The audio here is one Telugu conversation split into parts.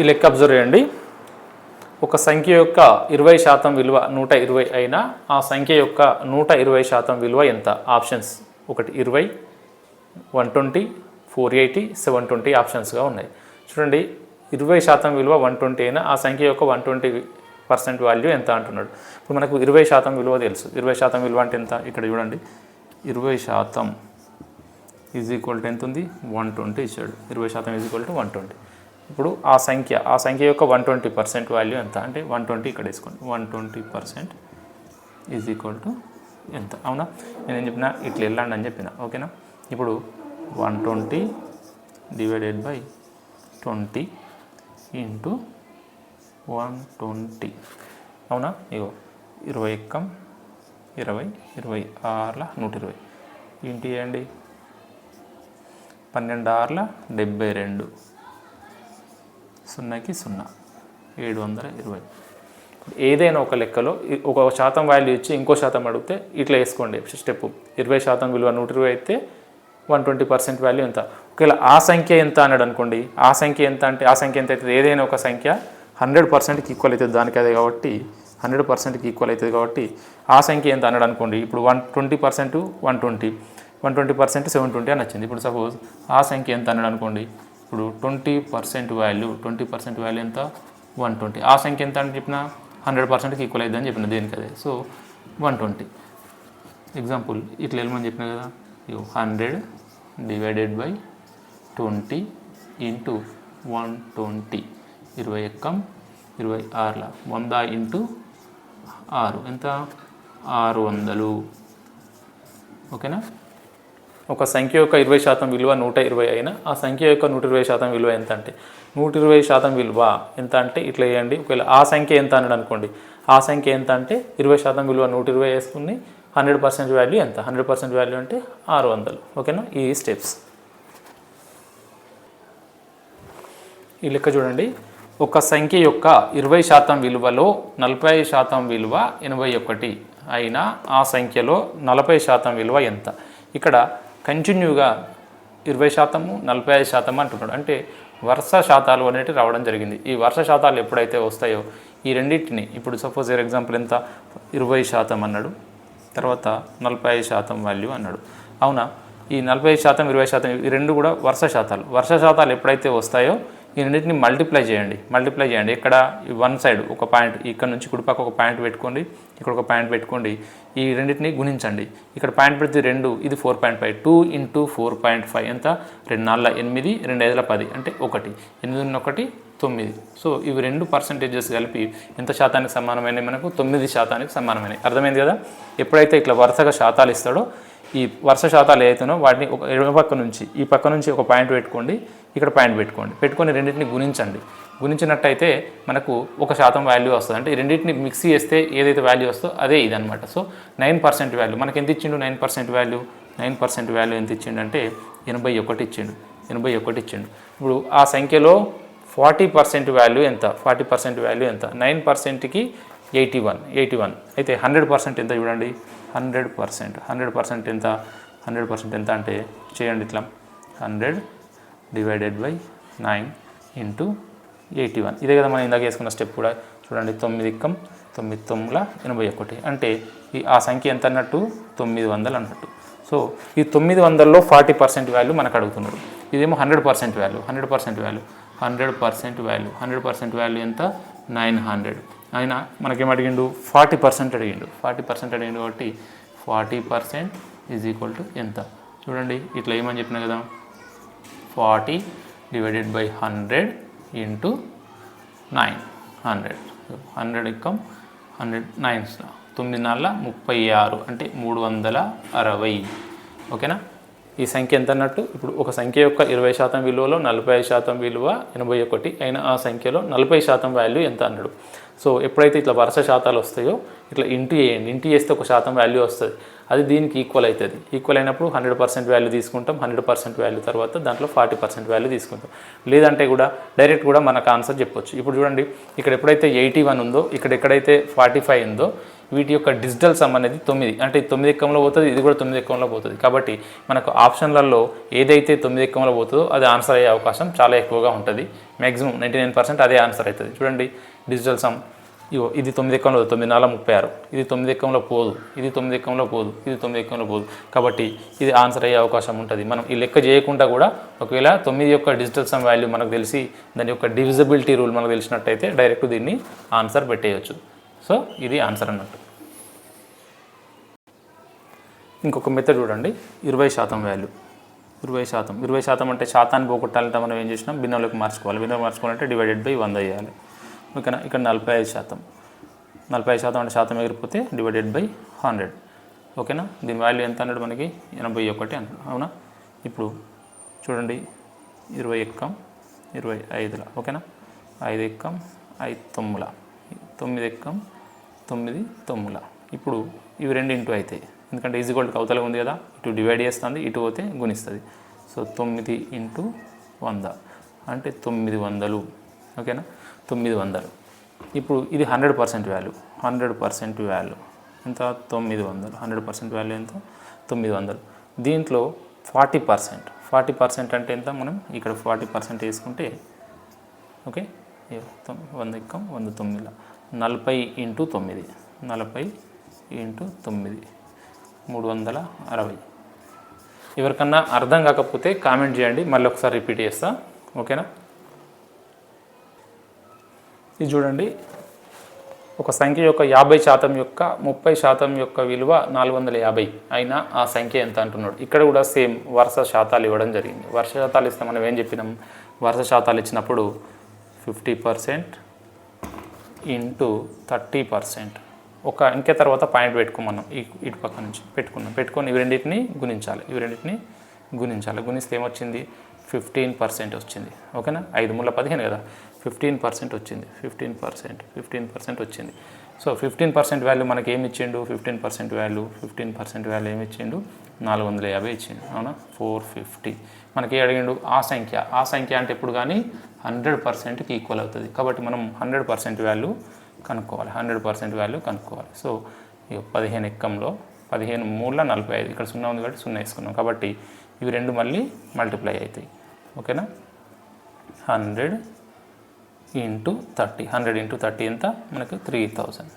ఈ లెక్క అబ్జర్వ్ చేయండి. ఒక సంఖ్య యొక్క ఇరవై శాతం విలువ నూట ఇరవై అయినా ఆ సంఖ్య యొక్క నూట ఇరవై శాతం విలువ ఎంత? ఆప్షన్స్ ఒకటి ఇరవై one twenty four eighty seven twenty ఆప్షన్స్గా ఉన్నాయి. చూడండి ఇరవై శాతం విలువ వన్ ట్వంటీ అయినా ఆ సంఖ్య యొక్క వన్ ట్వంటీ పర్సెంట్ వాల్యూ ఎంత అంటున్నాడు? ఇప్పుడు మనకు ఇరవై శాతం విలువ తెలుసు. ఇరవై శాతం విలువ అంటే ఎంత? ఇక్కడ చూడండి. ఇరవై శాతం ఈజ్ ఈక్వల్ టు ఎంత ఉంది? వన్ ట్వంటీ ఇచ్చాడు. ఇరవై శాతం is equal to one twenty. ఇప్పుడు ఆ సంఖ్య ఆ సంఖ్య యొక్క వన్ ట్వంటీ పర్సెంట్ వాల్యూ ఎంత? అంటే వన్ ట్వంటీ ఇక్కడ వేసుకోండి. One twenty percent is equal to ఎంత? అవునా? నేనేం చెప్పిన? ఇట్లా వెళ్ళండి అని చెప్పిన. ఓకేనా? ఇప్పుడు one twenty divided by twenty into one twenty అవునా? ఇగో ఇరవై ఎక్కం ఇరవై ఇరవై ఆర్ల నూట ఇరవై. ఏంటి అండి పన్నెండు ఆర్ల డెబ్బై రెండు. సున్నాకి సున్నా. ఏడు వందల ఇరవై ఏదైనా ఒక లెక్కలో ఒక శాతం వాల్యూ ఇచ్చి ఇంకో శాతం అడిగితే ఇట్లా వేసుకోండి స్టెప్ ఇరవై శాతం విలువ నూట ఇరవై అయితే వన్ ట్వంటీ పర్సెంట్ వాల్యూ ఎంత? ఒకవేళ ఆ సంఖ్య ఎంత అన్నాడు అనుకోండి ఆ సంఖ్య ఎంత అంటే ఆ సంఖ్య ఎంత అవుతుంది? ఏదైనా ఒక సంఖ్య హండ్రెడ్ పర్సెంట్కి ఈక్వల్ అవుతుంది. దానికి అదే కాబట్టి హండ్రెడ్ పర్సెంట్కి ఈక్వల్ అవుతుంది కాబట్టి ఆ సంఖ్య ఎంత అన్నాడు అనుకోండి ఇప్పుడు one twenty percent one twenty. One twenty percent seven twenty అని వచ్చింది. ఇప్పుడు సపోజ్ ఆ సంఖ్య ఎంత అన్నాడు అనుకోండి ఇప్పుడు twenty percent value twenty percent value ఎంత? One twenty. ఆ సంఖ్య ఎంత అని చెప్పిన హండ్రెడ్ పర్సెంట్కి ఈక్వల్ అవుతుందని చెప్పిన దేనికి అదే? So one twenty. ఎగ్జాంపుల్ ఇట్లా వెళ్ళమని చెప్పిన కదా? Hundred divided by twenty into one twenty. ఇరవై ఎక్కం? ఇరవై ఆరుల. వంద ఇంటూ ఆరు. ఎంత? ఆరు వందలు. ఓకేనా? ఒక సంఖ్య యొక్క ఇరవై శాతం విలువ నూట ఇరవై అయినా ఆ సంఖ్య యొక్క నూట ఇరవై శాతం విలువ ఎంత అంటే నూట ఇరవై శాతం విలువ ఎంత అంటే ఇట్లా వేయండి. ఒకవేళ ఆ సంఖ్య ఎంత అన్నాడు అనుకోండి. ఆ సంఖ్య ఎంత అంటే ఇరవై శాతం విలువ నూట ఇరవై వేసుకుని హండ్రెడ్ పర్సెంట్ వాల్యూ ఎంత? హండ్రెడ్ పర్సెంట్ వాల్యూ అంటే ఆరు వందలు. ఓకేనా? ఈ స్టెప్స్. ఈ లెక్క చూడండి. ఒక సంఖ్య యొక్క ఇరవై శాతం విలువలో నలభై శాతం విలువ ఎనభై ఒకటి అయినా ఆ సంఖ్యలో నలభై శాతం విలువ ఎంత? ఇక్కడ కంటిన్యూగా ఇరవై శాతము నలభై ఐదు శాతం అంటున్నాడు. అంటే వర్ష శాతాలు అనేవి రావడం జరిగింది. ఈ వర్ష శాతాలు ఎప్పుడైతే వస్తాయో ఈ రెండింటిని ఇప్పుడు సపోజ్ ఫర్ ఎగ్జాంపుల్ ఎంత? ఇరవై శాతం అన్నాడు. తర్వాత నలభై ఐదు శాతం వాల్యూ అన్నాడు. అవునా? ఈ నలభై ఐదు శాతం ఇరవై శాతం ఈ రెండు కూడా వర్ష శాతాలు. వర్ష శాతాలు ఎప్పుడైతే వస్తాయో ఈ రెండింటిని మల్టిప్లై చేయండి. మల్టిప్లై చేయండి. ఇక్కడ వన్ సైడ్ ఒక పాయింట్ ఇక్కడ నుంచి కుడిపక్క ఒక పాయింట్ పెట్టుకోండి. ఇక్కడ ఒక పాయింట్ పెట్టుకోండి. ఈ రెండింటిని గుణించండి. ఇక్కడ పాయింట్ పెడితే రెండు ఇది four point five two into four point five ఎంత? రెండు నాలుగు ఎనిమిది రెండు ఐదుల పది. అంటే ఒకటి. ఎనిమిది ఒకటి తొమ్మిది. సో ఇవి రెండు పర్సంటేజెస్ కలిపి ఎంత శాతానికి సమానమైనవి మనకు? తొమ్మిది శాతానికి సమానమైనవి. అర్థమైంది కదా? ఎప్పుడైతే ఇట్లా వరుసగా శాతాలు ఇస్తాడో ఈ వరుస శాతాలు ఏదైతున్నాో వాటిని ఒక ఎడమ పక్క నుంచి ఈ పక్క నుంచి ఒక పాయింట్ పెట్టుకోండి. ఇక్కడ పాయింట్ పెట్టుకోండి. పెట్టుకొని రెండింటిని గుణించండి. గుణించినట్టయితే మనకు ఒక శాతం వాల్యూ వస్తుంది అంటే రెండింటిని మిక్స్ చేస్తే ఏదైతే వాల్యూ వస్తుందో అదే ఇదనమాట సో నైన్ పర్సెంట్ వాల్యూ మనకి ఎంత ఇచ్చిండు nine percent value nine percent value ఎంత ఇచ్చిండు అంటే ఎనభై ఒకటి ఇచ్చిండు. ఎనభై ఒకటి ఇచ్చిండు. ఇప్పుడు ఆ సంఖ్యలో ఫార్టీ పర్సెంట్ వాల్యూ ఎంత? ఫార్టీ పర్సెంట్ వాల్యూ ఎంత? నైన్ పర్సెంట్కి ఎయిటీ వన్ ఎయిటీ వన్ అయితే హండ్రెడ్ పర్సెంట్ ఎంత చూడండి. హండ్రెడ్ పర్సెంట్ హండ్రెడ్ పర్సెంట్ ఎంత? హండ్రెడ్ పర్సెంట్ ఎంత అంటే చేయండి ఇట్లా. Hundred divided by nine into eighty one ఇదే కదా మనం ఇందాక వేసుకున్న స్టెప్ కూడా. చూడండి తొమ్మిది ఇక్కం తొమ్మిది తొమ్మిదిల ఎనభై ఒకటి. అంటే ఈ ఆ సంఖ్య ఎంత అన్నట్టు? తొమ్మిది వందలు అన్నట్టు. సో ఈ తొమ్మిది వందల్లో ఫార్టీ పర్సెంట్ వాల్యూ మనకు అడుగుతున్నారు ఇదేమో hundred percent value hundred percent value hundred percent value hundred percent value ఎంత? Nine hundred. ఆయన మనకేం అడిగిండు? ఫార్టీ పర్సెంట్ అడిగిండు. ఫార్టీ పర్సెంట్ అడిగిండు కాబట్టి forty percent is equal to ఎంత? చూడండి ఇట్లా ఏమని చెప్పిన కదా. Forty divided by hundred into nine. Hundred. Hundred ఇక్కం hundred nines. తొమ్మిది నాలుగు ముప్పై ఆరు. అంటే మూడు వందల అరవై. ఓకేనా? ఈ సంఖ్య ఎంత అన్నట్టు? ఇప్పుడు ఒక సంఖ్య యొక్క ఇరవై శాతం విలువలో నలభై ఐదు శాతం విలువ ఎనభై ఒకటి. అయిన ఆ సంఖ్యలో నలభై శాతం వాల్యూ ఎంత అన్నాడు? సో ఎప్పుడైతే ఇట్లా వరుస శాతాలు వస్తాయో ఇట్లా ఇంటి వేయండి ఇంటి వేస్తే ఒక శాతం వాల్యూ వస్తుంది. అది దీనికి ఈక్వల్ అవుతుంది. ఈక్వల్ అయినప్పుడు హండ్రెడ్ పర్సెంట్ వాల్యూ తీసుకుంటాం. హండ్రెడ్ పర్సెంట్ వాల్యూ తర్వాత దాంట్లో ఫార్టీ పర్సెంట్ వాల్యూ తీసుకుంటాం. లేదంటే కూడా డైరెక్ట్ కూడా మనకు ఆన్సర్ చెప్పొచ్చు. ఇప్పుడు చూడండి ఇక్కడ ఎప్పుడైతే ఎయిటీ వన్ ఉందో ఇక్కడ ఎక్కడైతే ఫార్టీ ఫైవ్ ఉందో వీటి యొక్క డిజిటల్ సమ్ అనేది తొమ్మిది. అంటే తొమ్మిది ఎక్కంలో పోతుంది ఇది కూడా తొమ్మిది ఎక్కంలో పోతుంది. కాబట్టి మనకు ఆప్షన్లలో ఏదైతే తొమ్మిది ఎక్కంలో పోతుందో అది ఆన్సర్ అయ్యే అవకాశం చాలా ఎక్కువగా ఉంటుంది. మ్యాక్సిమం నైంటీ నైన్ పర్సెంట్ అదే ఆన్సర్ అవుతుంది. చూడండి డిజిటల్ సమ్ ఇగో ఇది తొమ్మిది ఎక్కంలో తొమ్మిది నాలుగు ముప్పై ఆరు. ఇది తొమ్మిది ఎక్కంలో పోదు. ఇది తొమ్మిది ఎక్కంలో పోదు. ఇది తొమ్మిది ఎక్కంలో పోదు. కాబట్టి ఇది ఆన్సర్ అయ్యే అవకాశం ఉంటుంది. మనం ఈ లెక్క చేయకుండా కూడా ఒకవేళ తొమ్మిది యొక్క డిజిటల్ సమ్ వాల్యూ మనకు తెలిసి దాని యొక్క డివిజిబిలిటీ రూల్ మనకు తెలిసినట్టయితే డైరెక్ట్ దీన్ని ఆన్సర్ పెట్టేయచ్చు. సో ఇది ఆన్సర్ అన్నట్టు. ఇంకొక మెథడ్ చూడండి. ఇరవై శాతం వాల్యూ. ఇరవై శాతం. ఇరవై శాతం అంటే శాతాన్ని పోగొట్టాలంటే మనం ఏం చేసినాం? భిన్నంలోకి మార్చుకోవాలి. భిన్నంలోకి మార్చుకోవాలంటే డివైడెడ్ బై వంద చేయాలి ఓకేనా? ఇక్కడ నలభై ఐదు శాతం. నలభై ఐదు శాతం అంటే శాతం ఎగిరిపోతే డివైడెడ్ బై హండ్రెడ్. ఓకేనా? దీని వాల్యూ ఎంత అన్నాడు మనకి? ఎనభై ఒకటి అన్నాడు అవునా? ఇప్పుడు చూడండి. ఇరవై ఎక్కం ఇరవై ఐదుల. ఓకేనా? ఐదు ఎక్కం ఐదు తొమ్మిల. తొమ్మిది ఎక్కం తొమ్మిది తొమ్మిల. ఇప్పుడు ఇవి రెండు ఇంటూ అవుతాయి ఎందుకంటే ఈజీగోల్డ్ అవతల ఉంది కదా? ఇటు డివైడ్ చేస్తుంది ఇటు పోతే గుణిస్తుంది. సో తొమ్మిది ఇంటూ వంద. అంటే తొమ్మిది వందలు. ఓకేనా? తొమ్మిది వందలు. ఇప్పుడు ఇది hundred percent value. Hundred percent value. ఎంత? తొమ్మిది వందలు. హండ్రెడ్ పర్సెంట్ వాల్యూ ఎంత? తొమ్మిది వందలు. దీంట్లో ఫార్టీ పర్సెంట్. ఫార్టీ పర్సెంట్ అంటే ఎంత? మనం ఇక్కడ ఫార్టీ పర్సెంట్ వేసుకుంటే ఓకే? వంద ఎక్కం? వంద తొమ్మిది నలభై ఇంటూ తొమ్మిది. నలభై ఇంటూ తొమ్మిది. మూడు వందల అరవై. ఎవరికన్నా అర్థం కాకపోతే కామెంట్ చేయండి. మళ్ళీ ఒకసారి రిపీట్ చేస్తా. ఓకేనా? ఇది చూడండి. ఒక సంఖ్య యొక్క యాభై శాతం యొక్క ముప్పై శాతం యొక్క విలువ నాలుగు వందల యాభై. అయినా ఆ సంఖ్య ఎంత అంటున్నాడు? ఇక్కడ కూడా సేమ్ వరుస శాతాలు ఇవ్వడం జరిగింది. వరుస శాతాలు ఇస్తే మనం ఏం చెప్పినాం? వరుస శాతాలు ఇచ్చినప్పుడు fifty percent into thirty percent. ఒక అంకె తర్వాత పాయింట్ పెట్టుకోమన్నాం ఈ ఇటు పక్క నుంచి పెట్టుకున్నాం. పెట్టుకొని ఇవి రెండింటిని గుణించాలి. ఇవి రెండింటిని గుణించాలి. గుణిస్తే ఏమొచ్చింది? ఫిఫ్టీన్ పర్సెంట్ వచ్చింది. ఓకేనా? ఐదు ముళ్ళ పదిహేను కదా? ఫిఫ్టీన్ పర్సెంట్ వచ్చింది. ఫిఫ్టీన్ పర్సెంట్ ఫిఫ్టీన్ పర్సెంట్ వచ్చింది. సో ఫిఫ్టీన్ పర్సెంట్ వాల్యూ మనకి ఏమి ఇచ్చిండు? Fifteen percent value fifteen percent value ఏమి ఇచ్చిండు? నాలుగు వందల యాభై ఇచ్చిండు. అవునా? ఫోర్ ఫిఫ్టీ మనకి అడిగిండు? ఆ సంఖ్య. ఆ సంఖ్య అంటే ఎప్పుడు కానీ హండ్రెడ్ పర్సెంట్కి ఈక్వల్ అవుతుంది. కాబట్టి మనం హండ్రెడ్ పర్సెంట్ వాల్యూ కనుక్కోవాలి. హండ్రెడ్ పర్సెంట్ వాల్యూ కనుక్కోవాలి. సో ఇక పదిహేను ఎక్కంలో పదిహేను మూడులో నలభై ఐదు. ఇక్కడ సున్నా ఉంది కాబట్టి సున్నా వేసుకున్నాం. కాబట్టి ఇవి రెండు మళ్ళీ మల్టిప్లై అవుతాయి. ఓకేనా hundred into thirty hundred into thirty ఎంత? మనకు త్రీ థౌజండ్.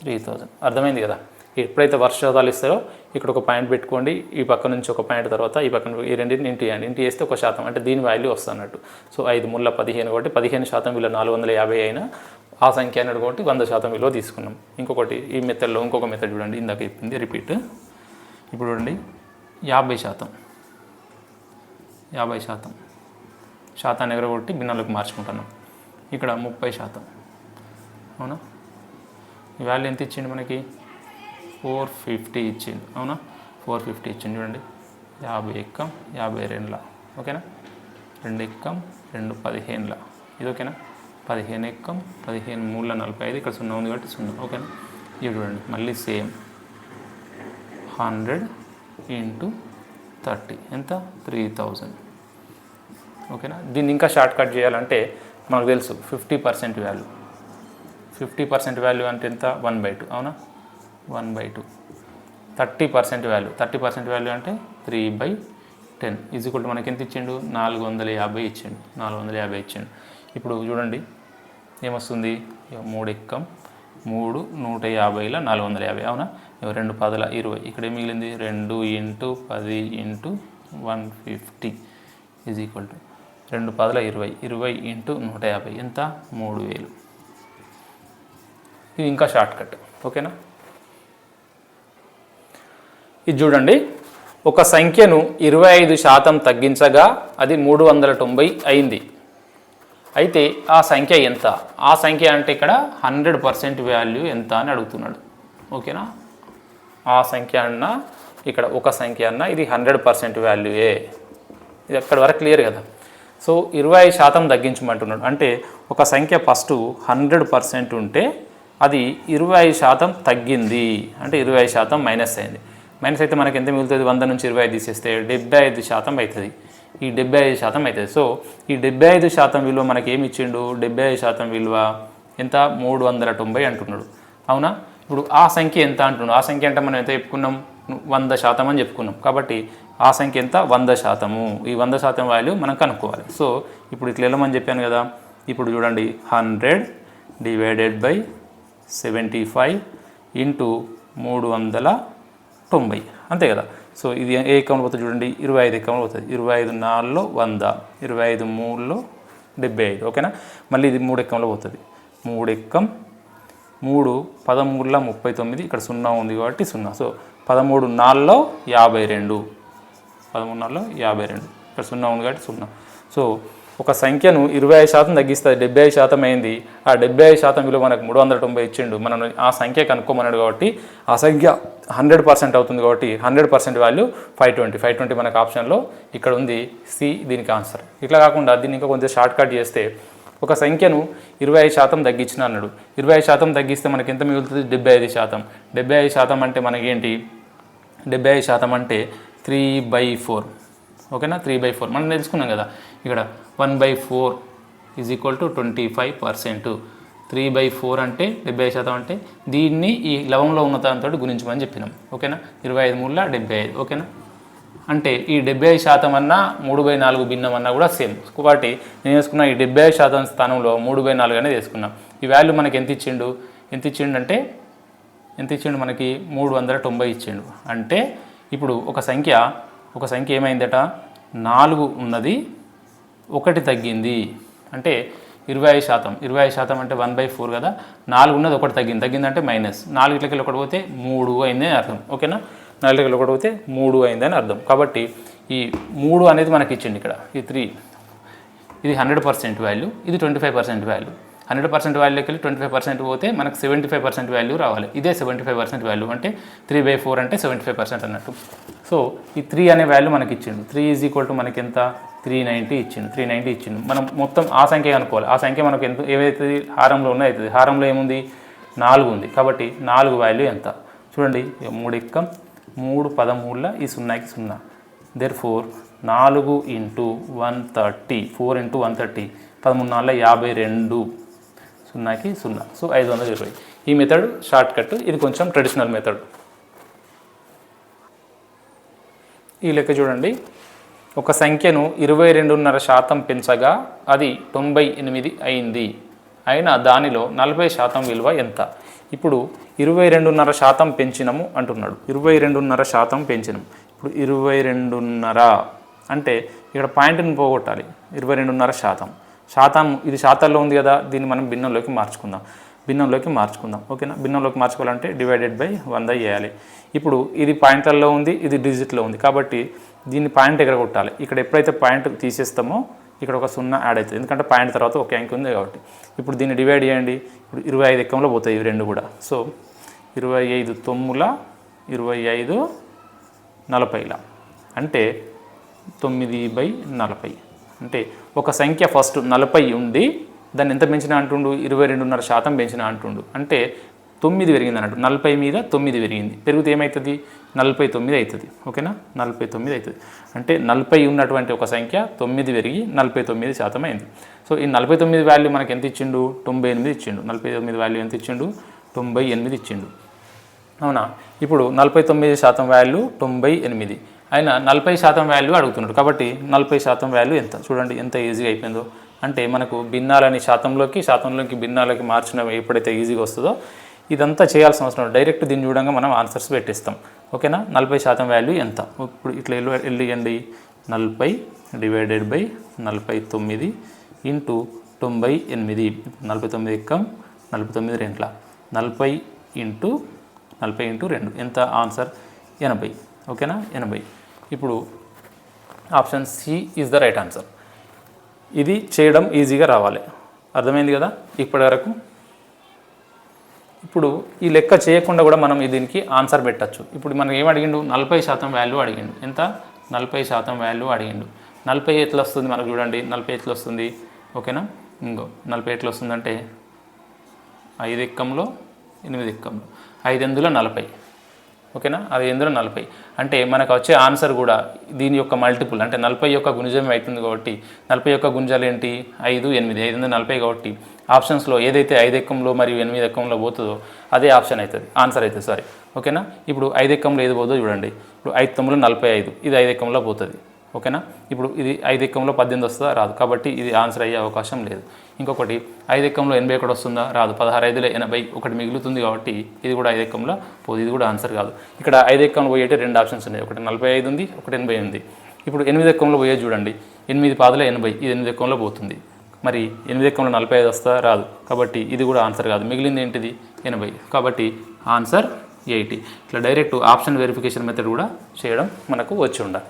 Three thousand. అర్థమైంది కదా? ఎప్పుడైతే వర్షాతాలు ఇస్తారో ఇక్కడ ఒక పాయింట్ పెట్టుకోండి ఈ పక్క నుంచి ఒక పాయింట్ తర్వాత ఈ పక్కన ఈ రెండింటిని ఇంటి చేయండి. ఇంటి చేస్తే ఒక శాతం అంటే దీని వాల్యూ వస్తున్నట్టు. సో ఐదు ముళ్ళ పదిహేను కాబట్టి పదిహేను శాతం విలువ నాలుగు వందల యాభై అయినా ఆ సంఖ్య అన్నట్టు కాబట్టి వంద శాతం విలువ తీసుకున్నాం. ఇంకొకటి ఈ మెథడ్లో ఇంకొక మెథడ్ చూడండి. ఇందాక చెప్పింది రిపీట్ ఇప్పుడు చూడండి. యాభై శాతం. యాభై శాతం. శాతాన్ని ఎగరగొట్టి భిన్నాలకు మార్చుకుంటున్నాం. ఇక్కడ ముప్పై శాతం. అవునా? ఈ వాల్యూ ఎంత ఇచ్చిండు మనకి? ఫోర్ ఫిఫ్టీ ఇచ్చిండు. అవునా? ఫోర్ ఫిఫ్టీ ఇచ్చిండు చూడండి. యాభై ఎక్కం యాభై రెండుల. ఓకేనా? రెండు ఎక్కం రెండు పదిహేనుల. ఇది ఓకేనా? పదిహేను ఎక్కం పదిహేను మూడుల నలభై ఐదు. ఇక్కడ సున్నా ఉంది కాబట్టి సున్నా. ఓకేనా? ఇది చూడండి. మళ్ళీ సేమ్. Hundred into thirty. ఎంత? Three thousand. ఓకేనా? దీన్ని ఇంకా షార్ట్ కట్ చేయాలంటే మనకు తెలుసు fifty percent value fifty percent value అంటే ఎంత? వన్ బై టూ అవునా? One by two thirty percent value thirty percent value అంటే three by ten equal to మనకి ఎంత ఇచ్చిండు? నాలుగు వందల యాభై ఇచ్చిండు. నాలుగు వందల యాభై ఇచ్చిండు. ఇప్పుడు చూడండి ఏమొస్తుంది? మూడు ఎక్కం. మూడు నూట యాభైలో నాలుగు వందల యాభై అవునా? రెండు పదుల ఇరవై. ఇక్కడ ఏం మిగిలింది? రెండు ఇంటూ పది into one fifty. Is equal to రెండు పదల ఇరవై ఇరవై ఇంటూ నూట యాభై. ఎంత? మూడు వేలు. ఇది ఇంకా షార్ట్ కట్. ఓకేనా? ఇది చూడండి. ఒక సంఖ్యను ఇరవై ఐదు శాతం తగ్గించగా అది మూడు వందల తొంభై అయింది. అయితే ఆ సంఖ్య ఎంత? ఆ సంఖ్య అంటే ఇక్కడ హండ్రెడ్ పర్సెంట్ వాల్యూ ఎంత అని అడుగుతున్నాడు. ఓకేనా? ఆ సంఖ్య అన్న ఇక్కడ ఒక సంఖ్య అన్న ఇది హండ్రెడ్ పర్సెంట్ వాల్యూయే. ఇది అక్కడ వరకు క్లియర్ కదా? సో ఇరవై ఐదు శాతం తగ్గించమంటున్నాడు. అంటే ఒక సంఖ్య ఫస్ట్ హండ్రెడ్ పర్సెంట్ ఉంటే అది ఇరవై ఐదు శాతం తగ్గింది. అంటే ఇరవై ఐదు శాతం మైనస్ అయింది. మైనస్ అయితే మనకి ఎంత మిగులుతుంది? వంద నుంచి ఇరవై ఐదు తీసేస్తే డెబ్బై ఐదు శాతం అవుతుంది. ఈ డెబ్బై ఐదు శాతం అవుతుంది. సో ఈ డెబ్బై ఐదు శాతం విలువ మనకి ఏమి ఇచ్చిండు? డెబ్బై ఐదు శాతం విలువ ఎంత? మూడు వందల తొంభై అంటున్నాడు. అవునా? ఇప్పుడు ఆ సంఖ్య ఎంత అంటున్నాడు? ఆ సంఖ్య అంటే మనం ఎంత చెప్పుకున్నాం? వంద శాతం అని చెప్పుకున్నాం. కాబట్టి ఆ సంఖ్య ఎంత? వంద శాతము. ఈ వంద శాతం వాల్యూ మనం కనుక్కోవాలి. సో ఇప్పుడు ఇట్లా వెళ్ళమని చెప్పాను కదా. ఇప్పుడు చూడండి hundred divided by seventy five into మూడు వందల తొంభై. అంతే కదా? సో ఇది ఏ అకౌంట్ పోతుంది చూడండి? ఇరవై ఐదు అకౌంట్ పోతుంది. ఇరవై ఐదు నాలుగులో వంద. ఇరవై ఐదు మూడులో డెబ్బై ఐదు. ఓకేనా? మళ్ళీ ఇది మూడు ఎక్కంలో పోతుంది. మూడు ఎక్కం మూడు పదమూడులో ముప్పై తొమ్మిది. ఇక్కడ సున్నా ఉంది కాబట్టి సున్నా. సో పదమూడు నాలుగులో యాభై రెండు. పదమూడు నాలుగులో యాభై రెండు. ఇక్కడ సున్నా ఉంది కాబట్టి సున్నా. సో ఒక సంఖ్యను ఇరవై ఐదు శాతం తగ్గిస్తుంది డెబ్బై ఐదు శాతం అయింది. ఆ డెబ్బై ఐదు శాతం విలువ మనకు మూడు వందల తొంభై ఇచ్చిండు. మనం ఆ సంఖ్య కనుక్కోమన్నాడు కాబట్టి ఆ సంఖ్య హండ్రెడ్ పర్సెంట్ అవుతుంది కాబట్టి hundred percent value five twenty. Five twenty మనకు ఆప్షన్లో ఇక్కడ ఉంది. సి దీనికి ఆన్సర్. ఇట్లా కాకుండా దీన్ని ఇంకా కొంచెం షార్ట్ కట్ చేస్తే ఒక సంఖ్యను ఇరవై ఐదు శాతం తగ్గించిన అన్నాడు. ఇరవై ఐదు శాతం తగ్గిస్తే మనకి ఎంత మిగులుతుంది? డెబ్బై ఐదు శాతం. డెబ్బై ఐదు శాతం అంటే మనకేంటి? డెబ్బై ఐదు శాతం అంటే త్రీ బై ఫోర్. ఓకేనా? Three by four. మనం తెలుసుకున్నాం కదా. ఇక్కడ one by four is equal to twenty five percent three by four అంటే డెబ్బై శాతం అంటే దీన్ని ఈ లవంలో ఉన్న దాంతో గుణించమని చెప్పినాం. ఓకేనా? ఇరవై ఐదు మూడుల డెబ్బై ఐదు. ఓకేనా? అంటే ఈ డెబ్బై ఐదు శాతం అన్నా మూడు బై నాలుగు భిన్నం అన్నా కూడా సేమ్ కాబట్టి నేను వేసుకున్న ఈ డెబ్బై ఐదు శాతం స్థానంలో మూడు బై నాలుగు అనేది వేసుకున్నాం. ఈ వాల్యూ మనకి ఎంత ఇచ్చిండు? ఎంత ఇచ్చిండు అంటే ఎంత ఇచ్చిండు మనకి? మూడు వందల తొంభై ఇచ్చిండు. అంటే ఇప్పుడు ఒక సంఖ్య ఒక సంఖ్య ఏమైందట? నాలుగు ఉన్నది ఒకటి తగ్గింది. అంటే ఇరవై ఐదు శాతం. ఇరవై ఐదు శాతం అంటే వన్ బై ఫోర్ కదా? నాలుగు ఉన్నది ఒకటి తగ్గింది. తగ్గిందంటే మైనస్. నాలుగిట్లకి ఒకటి పోతే మూడు అయింది అని అర్థం. ఓకేనా? నాలుగిట్లకి ఒకటి పోతే మూడు అయింది అని అర్థం. కాబట్టి ఈ మూడు అనేది మనకి ఇచ్చింది ఇక్కడ. ఈ త్రీ. ఇది హండ్రెడ్ పర్సెంట్ వాల్యూ. ఇది twenty five percent value. Hundred percent వాల్యూకి వెళ్ళి ట్వంటీ ఫైవ్ పర్సెంట్ పోతే మనకు సెవెంటీ ఫైవ్ పర్సెంట్ వాల్యూ రావాలి. ఇదే సెవెంటీ ఫైవ్ పర్సెంట్ వాల్యూ అంటే త్రీ బై ఫోర్ అంటే సెవెంటీ ఫైవ్ పర్సెంట్ అన్నట్టు. సో ఈ త్రీ అనే వాల్యూ మనకి ఇచ్చిండు త్రీ ఈజ్ ఈక్వల్ టు మనకి ఎంత త్రీ నైంటీ ఇచ్చిండు. త్రీ నైంటీ ఇచ్చిండు. మనం మొత్తం ఆ సంఖ్య అనుకోవాలి. ఆ సంఖ్య మనకు ఎంత ఏవైతే హారంలో ఉన్నో అవుతుంది హారంలో ఏముంది? నాలుగు ఉంది. కాబట్టి నాలుగు వాల్యూ ఎంత? చూడండి. మూడు ఎక్కం. మూడు పదమూడుల ఈ సున్నాకి సున్నా. దేర్ ఫోర్ నాలుగు into one thirty. Four into one thirty. పదమూడు నాలుగు యాభై రెండు. సున్నాకి సున్నా. సో ఐదు వందల ఇరవై ఈ మెథడ్ షార్ట్ కట్ ఇది కొంచెం ట్రెడిషనల్ మెథడ్ ఈ లెక్క చూడండి. ఒక సంఖ్యను ఇరవై రెండున్నర శాతం పెంచగా అది తొంభై ఎనిమిది అయింది. అయినా దానిలో నలభై శాతం విలువ ఎంత? ఇప్పుడు ఇరవై రెండున్నర శాతం పెంచినము అంటున్నాడు. ఇరవై రెండున్నర శాతం పెంచినం. ఇప్పుడు ఇరవై రెండున్నర అంటే ఇక్కడ పాయింట్ని పోగొట్టాలి. ఇరవై రెండున్నర శాతం. శాతం ఇది శాతాల్లో ఉంది కదా దీన్ని మనం భిన్నంలోకి మార్చుకుందాం. భిన్నంలోకి మార్చుకుందాం. ఓకేనా? భిన్నంలోకి మార్చుకోవాలంటే డివైడెడ్ బై వంద వేయాలి ఇప్పుడు ఇది పాయింట్లలో ఉంది ఇది డిజిట్లో ఉంది. కాబట్టి దీన్ని పాయింట్ ఎక్కడ కొట్టాలి. ఇక్కడ ఎప్పుడైతే పాయింట్ తీసేస్తామో ఇక్కడ ఒక సున్నా యాడ్ అవుతుంది. ఎందుకంటే పాయింట్ తర్వాత ఒక అంకె ఉంది కాబట్టి. ఇప్పుడు దీన్ని డివైడ్ చేయండి. ఇప్పుడు ఇరవై ఐదు ఎక్కంలో పోతాయి ఇవి రెండు కూడా. సో ఇరవై ఐదు తొమ్ముల ఇరవై ఐదు నలభైల అంటే తొమ్మిది బై నలభై అంటే ఒక సంఖ్య ఫస్ట్ నలభై ఉండి దాన్ని ఎంత పెంచిన అంటుండు? ఇరవై రెండున్నర శాతం పెంచిన అంటుండు. అంటే తొమ్మిది పెరిగింది అన్నట్టు. నలభై మీద తొమ్మిది పెరిగింది. పెరిగితే ఏమవుతుంది నలభై తొమ్మిది అవుతుంది ఓకేనా? నలభై తొమ్మిది అవుతుంది అంటే నలభై ఉన్నటువంటి ఒక సంఖ్య తొమ్మిది పెరిగి నలభై తొమ్మిది శాతం అయింది. సో ఈ నలభై తొమ్మిది వాల్యూ మనకి ఎంత ఇచ్చిండు? తొంభై ఎనిమిది ఇచ్చిండు. నలభై తొమ్మిది వాల్యూ ఎంత ఇచ్చిండు? తొంభై ఎనిమిది ఇచ్చిండు. అవునా? ఇప్పుడు నలభై తొమ్మిది శాతం వాల్యూ తొంభై ఎనిమిది. ఆయన నలభై శాతం వాల్యూ అడుగుతున్నాడు. కాబట్టి నలభై శాతం వాల్యూ ఎంత? చూడండి ఎంత ఈజీగా అయిపోయిందో. అంటే మనకు భిన్నాలని శాతంలోకి శాతంలోకి భిన్నాలకి మార్చిన ఎప్పుడైతే ఈజీగా వస్తుందో ఇదంతా చేయాల్సిన అవసరం డైరెక్ట్ దీన్ని చూడంగా మనం ఆన్సర్స్ పెట్టిస్తాం. ఓకేనా నలభై శాతం వాల్యూ ఎంత? ఇప్పుడు ఇట్లా వెళ్ళి వెళ్ళియండి నలభై డివైడెడ్ బై నలభై తొమ్మిది ఇంటూ తొంభై ఎనిమిది. నలభై తొమ్మిది ఎక్కం? నలభై తొమ్మిది రెంట్ల. నలభై ఇంటూ నలభై ఇంటూ రెండు. ఎంత? ఆన్సర్ ఎనభై. ఓకేనా ఎనభై. ఇప్పుడు option C is the right answer. ఇది చేయడం ఈజీగా రావాలి. అర్థమైంది కదా? ఇప్పటి వరకు. ఇప్పుడు ఈ లెక్క చేయకుండా కూడా మనం దీనికి ఆన్సర్ పెట్టచ్చు. ఇప్పుడు మనం ఏం అడిగిండు? నలభై శాతం వాల్యూ అడిగిండు. ఎంత? నలభై శాతం వాల్యూ అడిగిండు. నలభై ఎట్లా వస్తుంది మనకు చూడండి. నలభై ఎట్లా వస్తుంది? ఓకేనా? ఇంకో నలభై ఎట్లా వస్తుందంటే? ఐదు ఎక్కంలో ఎనిమిది ఎక్కంలో. ఐదు ఎందులో నలభై? ఓకేనా? అది ఎందులో నలభై. అంటే మనకు వచ్చే ఆన్సర్ కూడా దీని యొక్క మల్టిపుల్ అంటే నలభై యొక్క గుణిజం అవుతుంది కాబట్టి నలభై యొక్క గుణజాలు ఏంటి ఐదు ఎనిమిది. ఐదు వందల నలభై కాబట్టి ఆప్షన్స్లో ఏదైతే ఐదు ఎక్కంలో మరియు ఎనిమిది ఎక్కంలో పోతుందో అదే ఆప్షన్ అవుతుంది. ఆన్సర్ అవుతుంది సారీ. ఓకేనా? ఇప్పుడు ఐదు ఎక్కంలో ఏది పోతుందో చూడండి. ఇప్పుడు ఐదు తొమ్మిది నలభై ఐదు. ఇది ఐదు ఎక్కంలో పోతుంది. ఓకేనా? ఇప్పుడు ఇది ఐదు ఎక్కంలో పద్దెనిమిది వస్తుందా? రాదు. కాబట్టి ఇది ఆన్సర్ అయ్యే అవకాశం లేదు. ఇంకొకటి ఐదు ఎక్కంలో ఎనభై ఒకటి వస్తుందా? రాదు. పదహారు ఐదులో ఎనభై ఒకటి మిగులుతుంది కాబట్టి ఇది కూడా ఐదు ఎక్కంలో పోదు. ఇది కూడా ఆన్సర్ కాదు. ఇక్కడ ఐదు ఎక్కంలో పోయేటి రెండు ఆప్షన్స్ ఉన్నాయి. ఒకటి నలభై ఐదు ఉంది ఒకటి ఎనభై ఉంది. ఇప్పుడు ఎనిమిది ఎక్కంలో పోయేది చూడండి. ఎనిమిది పాదల ఎనభై ఇది ఎనిమిది ఎక్కంలో పోతుంది. మరి ఎనిమిది ఎక్కంలో నలభై ఐదు వస్తా రాదు. కాబట్టి ఇది కూడా ఆన్సర్ కాదు. మిగిలింది ఏంటిది? ఎనభై. కాబట్టి ఆన్సర్ ఎయిటీ. ఇట్లా డైరెక్ట్ ఆప్షన్ వెరిఫికేషన్ మెథడ్ కూడా చేయడం మనకు వచ్చి ఉండాలి.